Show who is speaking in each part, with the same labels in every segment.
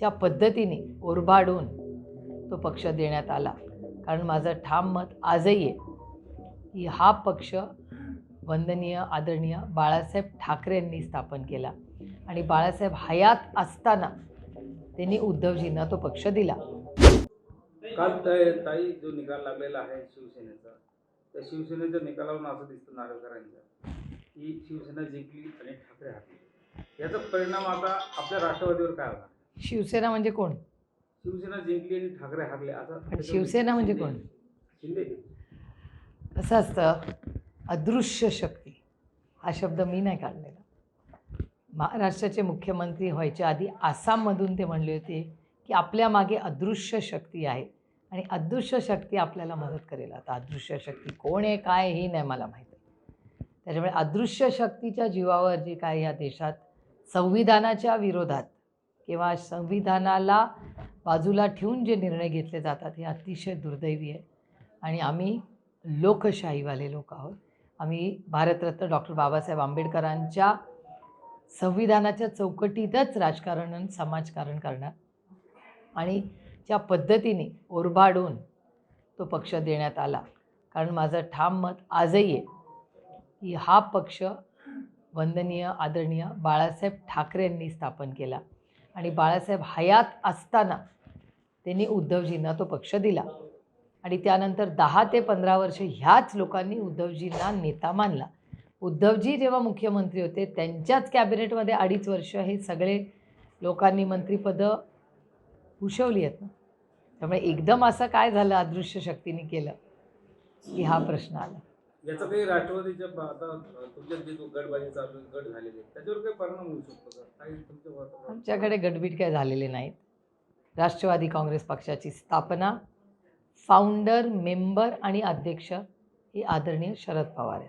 Speaker 1: ज्या पद्धतीने ओरबाडून तो पक्ष देण्यात आला. कारण माझं ठाम मत आजही आहे की हा पक्ष वंदनीय आदरणीय बाळासाहेब ठाकरेंनी स्थापन केला. आणि बाळासाहेब हयात असताना त्यांनी उद्धवजींना तो पक्ष दिला.
Speaker 2: काल ताई जो निकाल लागलेला आहे शिवसेनेचा त्या शिवसेनेच्या निकालावरून असं दिसतं नागरकरांच्या की शिवसेना जिंकली आणि ठाकरे हरले. याचा परिणाम आता आपल्या राष्ट्रवादीवर काय होणार?
Speaker 1: शिवसेना म्हणजे कोण?
Speaker 2: शिवसेना जिंकली आणि ठाकरे हरले. आता
Speaker 1: पण शिवसेना म्हणजे कोण?
Speaker 2: शिंदे.
Speaker 1: कसं असतं अदृश्य शक्ती. हा शब्द मी नाही काढलेला. महाराष्ट्राचे मुख्यमंत्री व्हायच्या आधी आसाममधून ते म्हणले होते की आपल्या मागे अदृश्य शक्ती आहे आणि अदृश्य शक्ती आपल्याला मदत करेल. आता अदृश्य शक्ती कोण आहे काय हे नाही मला माहिती. त्याच्यामुळे अदृश्य शक्तीच्या जीवावर जे काय या देशात संविधानाच्या विरोधात किंवा संविधानाला बाजूला ठेवून जे निर्णय घेतले जातात हे अतिशय दुर्दैवी आहे. आणि आम्ही लोकशाहीवाले लोक आहोत. आम्ही भारतरत्न डॉक्टर बाबासाहेब आंबेडकरांच्या संविधानाच्या चौकटीतच राजकारण आणि समाजकारण करणार. आणि ज्या पद्धतीने ओरबाडून तो पक्ष देण्यात आला कारण माझं ठाम मत आजही आहे की हा पक्ष वंदनीय आदरणीय बाळासाहेब ठाकरेंनी स्थापन केला. आणि बाळासाहेब हयात असताना त्यांनी उद्धवजींना तो पक्ष दिला. आणि त्यानंतर दहा ते पंधरा वर्ष ह्याच लोकांनी उद्धवजींना नेता मानला. उद्धवजी जेव्हा मुख्यमंत्री होते त्यांच्याच कॅबिनेटमध्ये अडीच वर्ष हे सगळे लोकांनी मंत्रिपदं भूषवली आहेत ना. त्यामुळे एकदम असं काय झालं अदृश्य शक्तीने केलं की हा प्रश्न आला.
Speaker 2: याचा काही राष्ट्रवादीच्या आता तुमच्या जे गटबाजी चालू गट झालेले त्याच्यावर काही परिणाम होऊ शकतो का? काही तुमच्या
Speaker 1: आमच्याकडे गटबीट काय झालेले नाहीत. राष्ट्रवादी काँग्रेस पक्षाची स्थापना फाउंडर मेंबर आणि अध्यक्ष हे आदरणीय शरद पवार आहेत.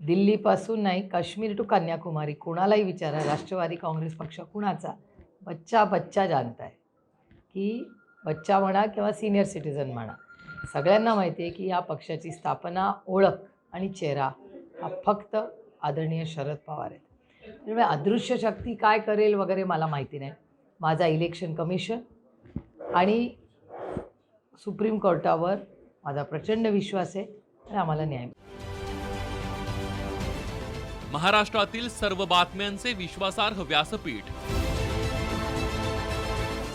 Speaker 1: दिल्लीपासून नाही काश्मीर टू कन्याकुमारी कोणालाही विचारा राष्ट्रवादी काँग्रेस पक्ष कुणाचा बच्चा बच्चा जानता आहे की बच्चा म्हणा किंवा सिनियर सिटीजन म्हणा. सगळ्यांना माहिती आहे की या पक्षाची स्थापना ओळख आणि चेहरा हा फक्त आदरणीय शरद पवार आहेत. त्यामुळे अदृश्य शक्ती काय करेल वगैरे मला माहिती नाही. माझा इलेक्शन कमिशन आणि सुप्रीम कोर्टावर माझा प्रचंड विश्वास आहे आणि आम्हाला न्याय
Speaker 3: महाराष्ट्रातील सर्व बातम्यांचे विश्वासार्ह व्यासपीठ